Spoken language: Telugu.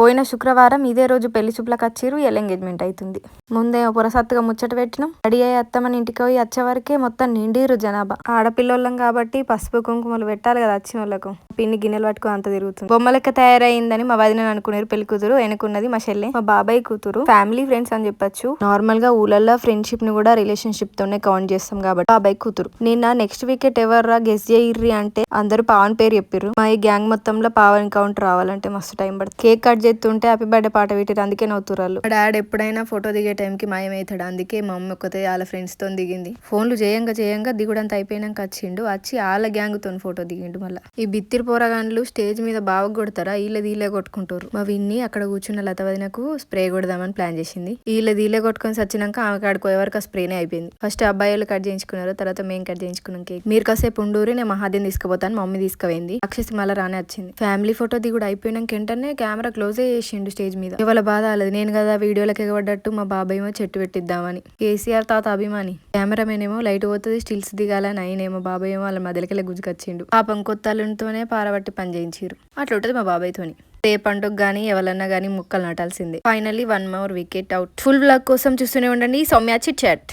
పోయిన శుక్రవారం ఇదే రోజు పెళ్ళి చూపులకు వచ్చిర్రు ఎల్ ఎంగేజ్మెంట్ అవుతుంది ముందే పురసత్తుగా ముచ్చట పెట్టినాం. రెడీ అయ్యి అత్తమని ఇంటికి పోయి వచ్చే వరకే మొత్తం నిండిరు జనాభా. ఆడపిల్లోళ్ళం కాబట్టి పసుపు కుంకుమలు పెట్టాలి కదా వచ్చిన వాళ్ళకు పిన్ని గిన్నెలు పట్టుకుని అంత తిరుగుతుంది. బొమ్మలెక్క తయారైందని మా వదిన అనుకునేరు పెళ్ళి కూతురు. వెనుకున్నది మా చెల్లె మా బాబాయ్ కూతురు. ఫ్యామిలీ ఫ్రెండ్స్ అని చెప్పొచ్చు. నార్మల్గా ఊళ్ళల్లో ఫ్రెండ్షిప్ని కూడా రిలేషన్షిప్ తోనే కౌంట్ చేస్తాం కాబట్టి బాబాయ్ కూతురు. నిన్న నెక్స్ట్ వికెట్ ఎవర్రా గెస్ చేయర్రి అంటే అందరూ పావన్ పేరు చెప్పిర్రు. మా ఈ గ్యాంగ్ మొత్తంలో పావన్ కౌంట్ రావాలంటే మస్తు టైం పడుతుంది. కేక్ కట్ చేస్తుంటే హ్యాపీ బర్త్డే పాట పెట్టారు అందుకే నవ్వుతురు వాళ్ళు మా డాడ్ ఎప్పుడైనా ఫోటో దిగే టైంకి మాయమవుతాడు అందుకే మా అమ్మ ఒక్కతే వాళ్ళ ఫ్రెండ్స్తో దిగింది. ఫోన్లు చేయంగా చేయంగా దిగుడంత అయిపోయినాక వచ్చిండు వచ్చి వాళ్ళ గ్యాంగ్తో ఫోటో దిగిండు మళ్ళీ. ఈ బిత్తిరి పోరాగాండ్లు స్టేజ్ మీద బాగా కొడతారా వీళ్ళది వీళ్ళే కొట్టుకుంటారు మా విన్ని అక్కడ కూర్చున్న లత వదినకు స్ప్రే కొడదామని ప్లాన్ చేసింది. వీళ్ళది వీళ్ళే కొట్టుకొని వచ్చినాక ఆమె కాడికి ఎవరికి ఆ స్ప్రేనే అయిపోయింది. ఫస్ట్ అబ్బాయిలు కట్ చేయించుకున్నారు తర్వాత మేము కట్ చేయించుకున్నాం కేక్. మీరు కాసేపు ఉండూరి నేను మహాదేవ్ తీసుకుపోతాను మమ్మీ తీసుకుపోయింది. అక్షసి మళ్ళీ రానే వచ్చింది. ఫ్యామిలీ ఫోటో దిగుడు అయిపోయినాక వెంటనే కెమెరా క్లోజ్ చేసిండు స్టేజ్ మీద. ఇవాళ బాధ అలది నేను కదా వీడియోలకు ఎగబడ్డట్టు మా బాబాయ్ ఏమో చెట్టు పెట్టిద్దామని. కేసీఆర్ తాత అభిమాని. కెమెరామెన్ ఏమో లైట్ పోతుంది స్టిల్స్ దిగాలని అయినేమో బాబాయ్ ఏమో వాళ్ళ మధ్యలోకి గుజ్జుకొచ్చిండు. పాపం కొత్త అల్లునితోనే పారబట్టి పని చేయించారు అట్లా ఉంటుంది మా బాబాయ్తోని రే పండుగ గానీ ఎవరన్నా గానీ ముక్కలు నాటాల్సిందే. Finally one more wicket out full block కోసం చూస్తూనే ఉండండి. Soumya chit chat.